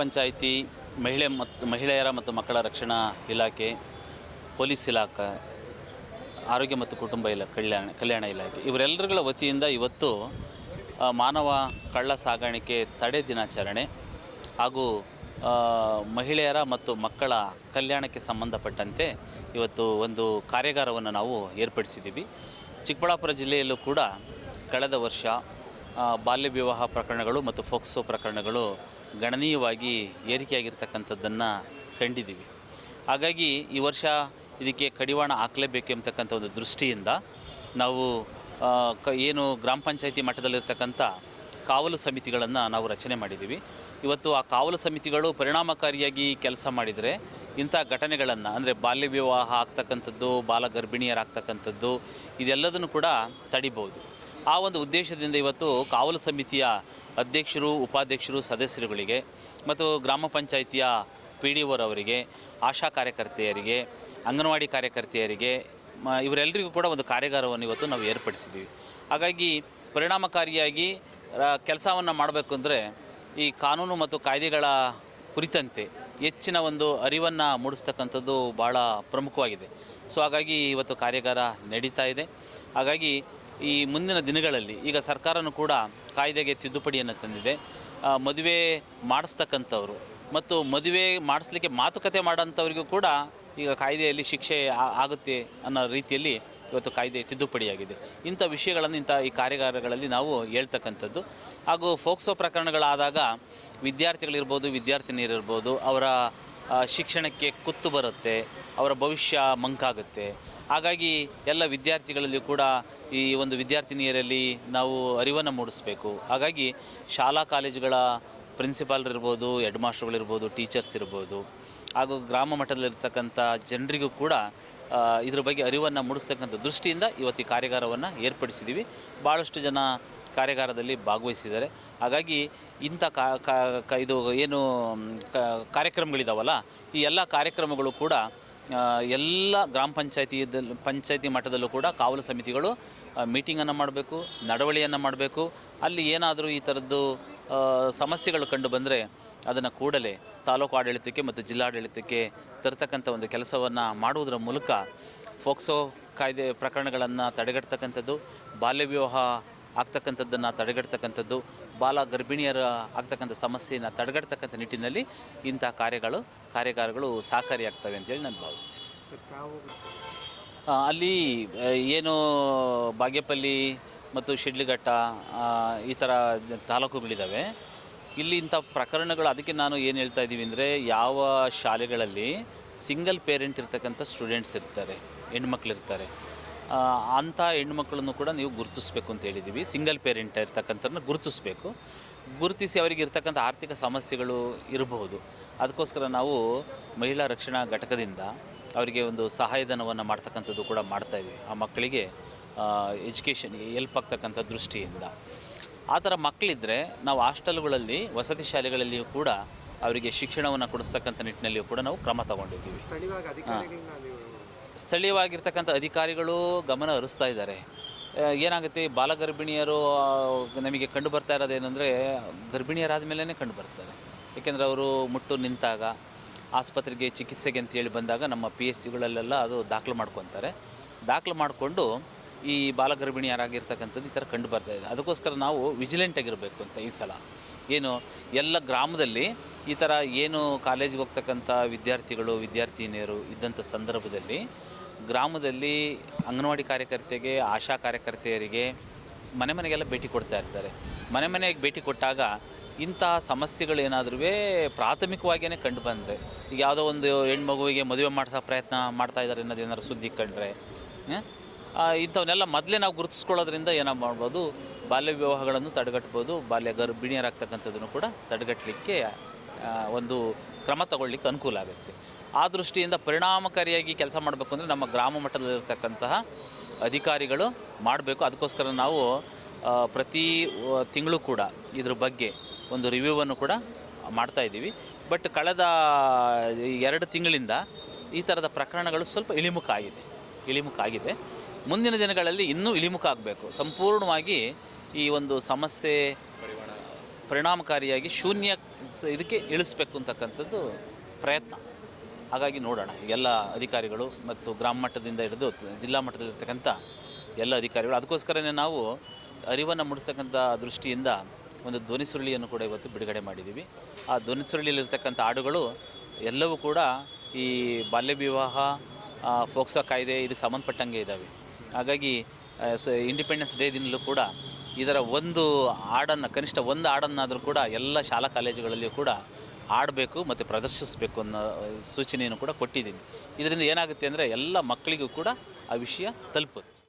ಪಂಚಾಯಿತಿ, ಮಹಿಳೆ ಮತ್ತು ಮಹಿಳೆಯರ ಮತ್ತು ಮಕ್ಕಳ ರಕ್ಷಣಾ ಇಲಾಖೆ, ಪೊಲೀಸ್ ಇಲಾಖೆ, ಆರೋಗ್ಯ ಮತ್ತು ಕುಟುಂಬ ಇಲಾ, ಕಲ್ಯಾಣ ಕಲ್ಯಾಣ ಇಲಾಖೆ, ಇವರೆಲ್ಲರುಗಳ ವತಿಯಿಂದ ಇವತ್ತು ಮಾನವ ಕಳ್ಳ ಸಾಗಾಣಿಕೆ ತಡೆ ದಿನಾಚರಣೆ ಹಾಗೂ ಮಹಿಳೆಯರ ಮತ್ತು ಮಕ್ಕಳ ಕಲ್ಯಾಣಕ್ಕೆ ಸಂಬಂಧಪಟ್ಟಂತೆ ಇವತ್ತು ಒಂದು ಕಾರ್ಯಾಗಾರವನ್ನು ನಾವು ಏರ್ಪಡಿಸಿದ್ದೀವಿ. ಚಿಕ್ಕಬಳ್ಳಾಪುರ ಜಿಲ್ಲೆಯಲ್ಲೂ ಕೂಡ, ಕಳೆದ ವರ್ಷ ಬಾಲ್ಯ ವಿವಾಹ ಪ್ರಕರಣಗಳು ಮತ್ತು ಫೋಕ್ಸೋ ಪ್ರಕರಣಗಳು ಗಣನೀಯವಾಗಿ ಏರಿಕೆಯಾಗಿರ್ತಕ್ಕಂಥದ್ದನ್ನು ಕಂಡಿದ್ದೀವಿ. ಹಾಗಾಗಿ ಈ ವರ್ಷ ಇದಕ್ಕೆ ಕಡಿವಾಣ ಹಾಕಲೇಬೇಕು ಎಂಬತಕ್ಕಂಥ ಒಂದು ದೃಷ್ಟಿಯಿಂದ ನಾವು ಕ, ಏನು ಗ್ರಾಮ ಪಂಚಾಯಿತಿ ಮಟ್ಟದಲ್ಲಿರ್ತಕ್ಕಂಥ ಕಾವಲು ಸಮಿತಿಗಳನ್ನು ನಾವು ರಚನೆ ಮಾಡಿದ್ದೀವಿ. ಇವತ್ತು ಆ ಕಾವಲು ಸಮಿತಿಗಳು ಪರಿಣಾಮಕಾರಿಯಾಗಿ ಕೆಲಸ ಮಾಡಿದರೆ ಇಂಥ ಘಟನೆಗಳನ್ನು, ಅಂದರೆ ಬಾಲ್ಯ ವಿವಾಹ ಆಗ್ತಕ್ಕಂಥದ್ದು ಬಾಲ ಗರ್ಭಿಣಿಯರಾಗ್ತಕ್ಕಂಥದ್ದು ಇದೆಲ್ಲದನ್ನು ಕೂಡ ತಡಿಬೋದು ಆ ಒಂದು ಉದ್ದೇಶದಿಂದ ಇವತ್ತು ಕಾವಲು ಸಮಿತಿಯ ಅಧ್ಯಕ್ಷರು, ಉಪಾಧ್ಯಕ್ಷರು, ಸದಸ್ಯರುಗಳಿಗೆ ಮತ್ತು ಗ್ರಾಮ ಪಂಚಾಯಿತಿಯ ಪಿ ಡಿ ಓರವರಿಗೆ ಆಶಾ ಕಾರ್ಯಕರ್ತೆಯರಿಗೆ, ಅಂಗನವಾಡಿ ಕಾರ್ಯಕರ್ತೆಯರಿಗೆ ಇವರೆಲ್ಲರಿಗೂ ಕೂಡ ಒಂದು ಕಾರ್ಯಾಗಾರವನ್ನು ಇವತ್ತು ನಾವು ಏರ್ಪಡಿಸಿದ್ದೀವಿ. ಹಾಗಾಗಿ ಪರಿಣಾಮಕಾರಿಯಾಗಿ ಕೆಲಸವನ್ನು ಮಾಡಬೇಕು ಅಂದರೆ ಈ ಕಾನೂನು ಮತ್ತು ಕಾಯ್ದೆಗಳ ಕುರಿತಂತೆ ಹೆಚ್ಚಿನ ಒಂದು ಅರಿವನ್ನು ಮೂಡಿಸ್ತಕ್ಕಂಥದ್ದು ಭಾಳ ಪ್ರಮುಖವಾಗಿದೆ. ಸೊ, ಹಾಗಾಗಿ ಇವತ್ತು ಕಾರ್ಯಾಗಾರ ನಡೀತಾ ಇದೆ. ಹಾಗಾಗಿ ಈ ಮುಂದಿನ ದಿನಗಳಲ್ಲಿ ಈಗ ಸರ್ಕಾರನೂ ಕೂಡ ಕಾಯ್ದೆಗೆ ತಿದ್ದುಪಡಿಯನ್ನು ತಂದಿದೆ. ಮದುವೆ ಮಾಡಿಸ್ತಕ್ಕಂಥವ್ರು ಮತ್ತು ಮದುವೆ ಮಾಡಿಸ್ಲಿಕ್ಕೆ ಮಾತುಕತೆ ಮಾಡೋಂಥವ್ರಿಗೂ ಕೂಡ ಈಗ ಕಾಯ್ದೆಯಲ್ಲಿ ಶಿಕ್ಷೆ ಆಗುತ್ತೆ ಅನ್ನೋ ರೀತಿಯಲ್ಲಿ ಇವತ್ತು ಕಾಯ್ದೆ ತಿದ್ದುಪಡಿಯಾಗಿದೆ. ಇಂಥ ವಿಷಯಗಳನ್ನು, ಇಂಥ ಈ ಕಾರ್ಯಾಗಾರಗಳಲ್ಲಿ ನಾವು ಹೇಳ್ತಕ್ಕಂಥದ್ದು. ಹಾಗೂ ಫೋಕ್ಸೋ ಪ್ರಕರಣಗಳಾದಾಗ ವಿದ್ಯಾರ್ಥಿಗಳಿರ್ಬೋದು, ವಿದ್ಯಾರ್ಥಿನಿಯರಿರ್ಬೋದು, ಅವರ ಶಿಕ್ಷಣಕ್ಕೆ ಕುತ್ತು ಬರುತ್ತೆ, ಅವರ ಭವಿಷ್ಯ ಮಂಕಾಗುತ್ತೆ. ಹಾಗಾಗಿ ಎಲ್ಲ ವಿದ್ಯಾರ್ಥಿಗಳಲ್ಲಿ ಕೂಡ ಈ ಒಂದು ವಿದ್ಯಾರ್ಥಿನಿಯರಲ್ಲಿ ನಾವು ಅರಿವನ್ನು ಮೂಡಿಸಬೇಕು. ಹಾಗಾಗಿ ಶಾಲಾ ಕಾಲೇಜುಗಳ ಪ್ರಿನ್ಸಿಪಾಲ್ರಿರ್ಬೋದು ಹೆಡ್ ಮಾಸ್ಟರ್ಗಳಿರ್ಬೋದು ಟೀಚರ್ಸ್ ಇರ್ಬೋದು, ಹಾಗೂ ಗ್ರಾಮ ಮಟ್ಟದಲ್ಲಿರ್ತಕ್ಕಂಥ ಜನರಿಗೂ ಕೂಡ ಇದ್ರ ಬಗ್ಗೆ ಅರಿವನ್ನು ಮೂಡಿಸ್ತಕ್ಕಂಥ ದೃಷ್ಟಿಯಿಂದ ಇವತ್ತು ಈ ಕಾರ್ಯಾಗಾರವನ್ನು ಏರ್ಪಡಿಸಿದ್ದೀವಿ ಭಾಳಷ್ಟು ಜನ ಕಾರ್ಯಾಗಾರದಲ್ಲಿ ಭಾಗವಹಿಸಿದ್ದಾರೆ. ಹಾಗಾಗಿ ಇಂಥ ಕಾ ಇದು ಏನು ಕಾರ್ಯಕ್ರಮಗಳಿದಾವಲ್ಲ, ಈ ಎಲ್ಲ ಕಾರ್ಯಕ್ರಮಗಳು ಕೂಡ ಎಲ್ಲ ಗ್ರಾಮ ಪಂಚಾಯತಿ ಪಂಚಾಯತಿ ಮಟ್ಟದಲ್ಲೂ ಕೂಡ ಕಾವಲು ಸಮಿತಿಗಳು ಮೀಟಿಂಗನ್ನು ಮಾಡಬೇಕು, ನಡವಳಿಯನ್ನು ಮಾಡಬೇಕು. ಅಲ್ಲಿ ಏನಾದರೂ ಈ ಥರದ್ದು ಸಮಸ್ಯೆಗಳು ಕಂಡು ಬಂದರೆ ಅದನ್ನು ಕೂಡಲೇ ತಾಲೂಕು ಆಡಳಿತಕ್ಕೆ ಮತ್ತು ಜಿಲ್ಲಾಡಳಿತಕ್ಕೆ ತರತಕ್ಕಂಥ ಒಂದು ಕೆಲಸವನ್ನು ಮಾಡುವುದರ ಮೂಲಕ ಫೋಕ್ಸೋ ಕಾಯ್ದೆ ಪ್ರಕರಣಗಳನ್ನು ತಡೆಗಟ್ಟತಕ್ಕಂಥದ್ದು, ಬಾಲ್ಯ ವಿವಾಹ ಆಗ್ತಕ್ಕಂಥದ್ದನ್ನು ತಡೆಗಟ್ಟತಕ್ಕಂಥದ್ದು ಬಾಲ ಗರ್ಭಿಣಿಯರ ಆಗ್ತಕ್ಕಂಥ ಸಮಸ್ಯೆಯನ್ನು ತಡೆಗಟ್ಟತಕ್ಕಂಥ ನಿಟ್ಟಿನಲ್ಲಿ ಇಂಥ ಕಾರ್ಯಗಳು, ಕಾರ್ಯಾಗಾರಗಳು ಸಹಕಾರಿಯಾಗ್ತವೆ ಅಂತೇಳಿ ನಾನು ಭಾವಿಸ್ತೀನಿ. ಅಲ್ಲಿ ಏನು ಬಾಗೇಪಲ್ಲಿ ಮತ್ತು ಶಿಡ್ಲಿಘಟ್ಟ ಈ ಥರ ತಾಲೂಕುಗಳಿದ್ದಾವೆ. ಇಲ್ಲಿ ಇಂಥ ಪ್ರಕರಣಗಳು, ಅದಕ್ಕೆ ನಾನು ಏನು ಹೇಳ್ತಾ ಇದ್ದೀವಿ ಅಂದರೆ ಯಾವ ಶಾಲೆಗಳಲ್ಲಿ ಸಿಂಗಲ್ ಪೇರೆಂಟ್ ಇರ್ತಕ್ಕಂಥ ಸ್ಟೂಡೆಂಟ್ಸ್ ಇರ್ತಾರೆ ಹೆಣ್ಮಕ್ಳು ಇರ್ತಾರೆ ಅಂಥ ಹೆಣ್ಮಕ್ಳನ್ನು ಕೂಡ ನೀವು ಗುರುತಿಸ್ಬೇಕು ಅಂತ ಹೇಳಿದ್ದೀವಿ. ಸಿಂಗಲ್ ಪೇರೆಂಟ್ ಇರ್ತಕ್ಕಂಥವ್ರನ್ನ ಗುರುತಿಸ್ಬೇಕು. ಗುರುತಿಸಿ ಅವರಿಗೆ ಇರ್ತಕ್ಕಂಥ ಆರ್ಥಿಕ ಸಮಸ್ಯೆಗಳು ಇರಬಹುದು. ಅದಕ್ಕೋಸ್ಕರ ನಾವು ಮಹಿಳಾ ರಕ್ಷಣಾ ಘಟಕದಿಂದ ಅವರಿಗೆ ಒಂದು ಸಹಾಯಧನವನ್ನು ಮಾಡ್ತಕ್ಕಂಥದ್ದು ಕೂಡ ಮಾಡ್ತಾಯಿದ್ವಿ ಆ ಮಕ್ಕಳಿಗೆ ಎಜುಕೇಷನ್ಗೆ ಹೆಲ್ಪ್ ಆಗ್ತಕ್ಕಂಥ ದೃಷ್ಟಿಯಿಂದ. ಆ ಥರ ಮಕ್ಕಳಿದ್ದರೆ ನಾವು ಹಾಸ್ಟೆಲ್ಗಳಲ್ಲಿ ವಸತಿ ಶಾಲೆಗಳಲ್ಲಿಯೂ ಕೂಡ ಅವರಿಗೆ ಶಿಕ್ಷಣವನ್ನು ಕೊಡಿಸ್ತಕ್ಕಂಥ ನಿಟ್ಟಿನಲ್ಲಿಯೂ ಕೂಡ ನಾವು ಕ್ರಮ ತಗೊಂಡಿದ್ದೀವಿ. ಸ್ಥಳೀಯವಾಗಿರ್ತಕ್ಕಂಥ ಅಧಿಕಾರಿಗಳು ಗಮನ ಹರಿಸ್ತಾ ಇದ್ದಾರೆ. ಏನಾಗುತ್ತೆ? ಬಾಲಗರ್ಭಿಣಿಯರು ನಮಗೆ ಕಂಡು ಬರ್ತಾ ಇರೋದೇನೆಂದರೆ ಗರ್ಭಿಣಿಯರಾದ ಮೇಲೇ ಕಂಡು ಬರ್ತಾರೆ ಏಕೆಂದರೆ ಅವರು ಮುಟ್ಟು ನಿಂತಾಗ, ಆಸ್ಪತ್ರೆಗೆ ಚಿಕಿತ್ಸೆಗೆ ಅಂತೇಳಿ ಬಂದಾಗ ನಮ್ಮ ಪಿ ಎಸ್ ಸಿಗಳಲ್ಲೆಲ್ಲ ಅದು ದಾಖಲು ಮಾಡ್ಕೊತಾರೆ. ದಾಖಲು ಮಾಡಿಕೊಂಡು ಈ ಬಾಲಗರ್ಭಿಣಿಯರಾಗಿರ್ತಕ್ಕಂಥದ್ದು ಈ ಥರ ಕಂಡು ಬರ್ತಾ ಇದೆ. ಅದಕ್ಕೋಸ್ಕರ ನಾವು ವಿಜಿಲೆಂಟ್ ಆಗಿರಬೇಕು ಅಂತ ಈ ಸಲ. ಏನು, ಎಲ್ಲ ಗ್ರಾಮದಲ್ಲಿ ಈ ಥರ ಏನು ಕಾಲೇಜಿಗೆ ಹೋಗ್ತಕ್ಕಂಥ ವಿದ್ಯಾರ್ಥಿಗಳು, ವಿದ್ಯಾರ್ಥಿನಿಯರು ಇದ್ದಂಥ ಸಂದರ್ಭದಲ್ಲಿ ಗ್ರಾಮದಲ್ಲಿ ಅಂಗನವಾಡಿ ಕಾರ್ಯಕರ್ತೆಗೆ, ಆಶಾ ಕಾರ್ಯಕರ್ತೆಯರಿಗೆ ಮನೆ ಮನೆಗೆಲ್ಲ ಭೇಟಿ ಕೊಡ್ತಾ ಇರ್ತಾರೆ. ಮನೆ ಮನೆಗೆ ಭೇಟಿ ಕೊಟ್ಟಾಗ ಇಂತಹ ಸಮಸ್ಯೆಗಳು ಏನಾದ್ರೂ ಪ್ರಾಥಮಿಕವಾಗಿಯೇ ಕಂಡು ಬಂದರೆ, ಈಗ ಯಾವುದೋ ಒಂದು ಹೆಣ್ಮಗುವಿಗೆ ಮದುವೆ ಮಾಡಿಸೋ ಪ್ರಯತ್ನ ಮಾಡ್ತಾ ಇದ್ದಾರೆ ಅನ್ನೋದು ಏನಾದ್ರು ಸುದ್ದಿ ಕಂಡ್ರೆ ಇಂಥವನ್ನೆಲ್ಲ ಮೊದಲೇ ನಾವು ಗುರುತಿಸ್ಕೊಳ್ಳೋದ್ರಿಂದ ಏನೋ ಮಾಡ್ಬೋದು? ಬಾಲ್ಯ ವಿವಾಹಗಳನ್ನು ತಡೆಗಟ್ಬೋದು, ಬಾಲ್ಯ ಗರ್ಭಿಣಿಯರಾಗ್ತಕ್ಕಂಥದ್ದನ್ನು ಕೂಡ ತಡೆಗಟ್ಟಲಿಕ್ಕೆ ಒಂದು ಕ್ರಮ ತಗೊಳ್ಳಿಕ್ಕೆ ಅನುಕೂಲ ಆಗುತ್ತೆ. ಆ ದೃಷ್ಟಿಯಿಂದ ಪರಿಣಾಮಕಾರಿಯಾಗಿ ಕೆಲಸ ಮಾಡಬೇಕು ಅಂದರೆ ನಮ್ಮ ಗ್ರಾಮ ಮಟ್ಟದಲ್ಲಿರ್ತಕ್ಕಂತಹ ಅಧಿಕಾರಿಗಳು ಮಾಡಬೇಕು. ಅದಕ್ಕೋಸ್ಕರ ನಾವು ಪ್ರತಿ ತಿಂಗಳು ಕೂಡ ಇದ್ರ ಬಗ್ಗೆ ಒಂದು ರಿವ್ಯೂವನ್ನು ಕೂಡ ಮಾಡ್ತಾ ಇದ್ದೀವಿ. ಬಟ್ ಕಳೆದ ಎರಡು ತಿಂಗಳಿಂದ ಈ ಥರದ ಪ್ರಕರಣಗಳು ಸ್ವಲ್ಪ ಇಳಿಮುಖ ಆಗಿದೆ. ಇಳಿಮುಖ ಆಗಿದೆ. ಮುಂದಿನ ದಿನಗಳಲ್ಲಿ ಇನ್ನೂ ಇಳಿಮುಖ ಆಗಬೇಕು. ಸಂಪೂರ್ಣವಾಗಿ ಈ ಒಂದು ಸಮಸ್ಯೆ ಪರಿಣಾಮಕಾರಿಯಾಗಿ ಶೂನ್ಯ ಇದಕ್ಕೆ ಇಳಿಸ್ಬೇಕು ಅಂತಕ್ಕಂಥದ್ದು ಪ್ರಯತ್ನ. ಹಾಗಾಗಿ ನೋಡೋಣ. ಎಲ್ಲ ಅಧಿಕಾರಿಗಳು ಮತ್ತು ಗ್ರಾಮ ಮಟ್ಟದಿಂದ ಹಿಡಿದು ಜಿಲ್ಲಾ ಮಟ್ಟದಲ್ಲಿರ್ತಕ್ಕಂಥ ಎಲ್ಲ ಅಧಿಕಾರಿಗಳು, ಅದಕ್ಕೋಸ್ಕರನೇ ನಾವು ಅರಿವನ್ನು ಮೂಡಿಸ್ತಕ್ಕಂಥ ದೃಷ್ಟಿಯಿಂದ ಒಂದು ಧ್ವನಿ ಸುರುಳಿಯನ್ನು ಕೂಡ ಇವತ್ತು ಬಿಡುಗಡೆ ಮಾಡಿದ್ದೀವಿ. ಆ ಧ್ವನಿ ಸುರುಳಿಯಲ್ಲಿರ್ತಕ್ಕಂಥ ಹಾಡುಗಳು ಎಲ್ಲವೂ ಕೂಡ ಈ ಬಾಲ್ಯ ವಿವಾಹ ಫೋಕ್ಸೋ ಕಾಯ್ದೆ ಇದಕ್ಕೆ ಸಂಬಂಧಪಟ್ಟಂಗೆ ಇದ್ದಾವೆ. ಹಾಗಾಗಿ ಸೊ ಇಂಡಿಪೆಂಡೆನ್ಸ್ ಡೇ ದಿನಲ್ಲೂ ಕೂಡ ಇದರ ಒಂದು ಹಾಡನ್ನು, ಕನಿಷ್ಠ ಒಂದು ಹಾಡನ್ನಾದರೂ ಕೂಡ ಎಲ್ಲ ಶಾಲಾ ಕಾಲೇಜುಗಳಲ್ಲಿಯೂ ಕೂಡ ಆಡಬೇಕು ಮತ್ತು ಪ್ರದರ್ಶಿಸಬೇಕು ಅನ್ನೋ ಸೂಚನೆಯನ್ನು ಕೂಡ ಕೊಟ್ಟಿದ್ದೀನಿ. ಇದರಿಂದ ಏನಾಗುತ್ತೆ ಅಂದರೆ ಎಲ್ಲ ಮಕ್ಕಳಿಗೂ ಕೂಡ ಆ ವಿಷಯ ತಲುಪುತ್ತೆ.